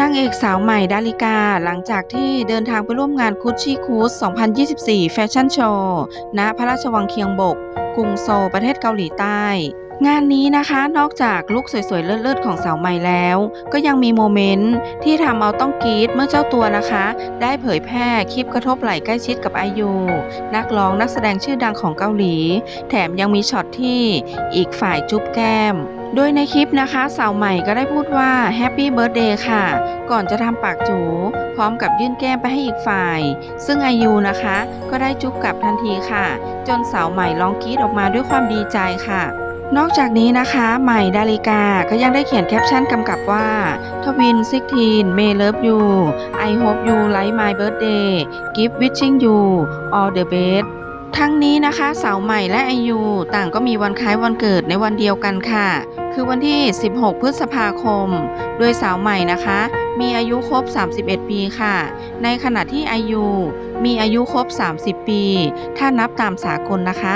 นางเอกสาวใหม่ดาลิกาหลังจากที่เดินทางไปร่วมงานคุชชี่คูส2024 แฟชั่นโชว์ณพระราชวังเคียงบก กรุงโซลประเทศเกาหลีใต้ งานนี้นะคะนอกจากลุคสวยๆ เลิศๆ ของสาวใหม่แล้ว ก็ยังมีโมเมนต์ที่ทำเอาต้องกรี๊ดเมื่อเจ้าตัวนะคะ ได้เผยแพร่คลิปกระทบไหล่ใกล้ชิดกับไอยูนักร้องนักแสดงชื่อดังของเกาหลี แถมยังมีช็อตที่อีกฝ่ายจุ๊บแก้ม โดยในคลิปนะคะ สาวใหม่ก็ได้พูดว่าแฮปปี้เบิร์ a เดย์ค่ะ ก่อนจะทำปากจู พร้อมกับยื่นแก้มไปให้อีกฝ่าย ซึ่งไอยูนะคะ ก็ได้จุ๊บกลับทันทีค่ะ จนสาวใหม่ร้องกรี๊ดออกมาด้วยความดีใจค่ะนอกจากนี้นะคะ ใหม่ดาลิกาก็ยังได้เขียนแคปชั่นกำกับว่าทวินซิกทีนเมเลิฟยูไอโฮปยูไลท์มายเบิร์ a เดย์กิฟต์วิชชิ่งยูออลเดอะเบส ทั้งนี้นะคะสาวใหม่และไอยูต่างก็มีวันคล้ายวันเกิดในวันเดียวกันค่ะ คือวันที่ 16 พฤษภาคม โดยสาวใหม่นะคะ มีอายุครบ 31 ปีค่ะ ในขณะที่ไอยูมีอายุครบ 30 ปี ถ้านับตามสากลนะคะ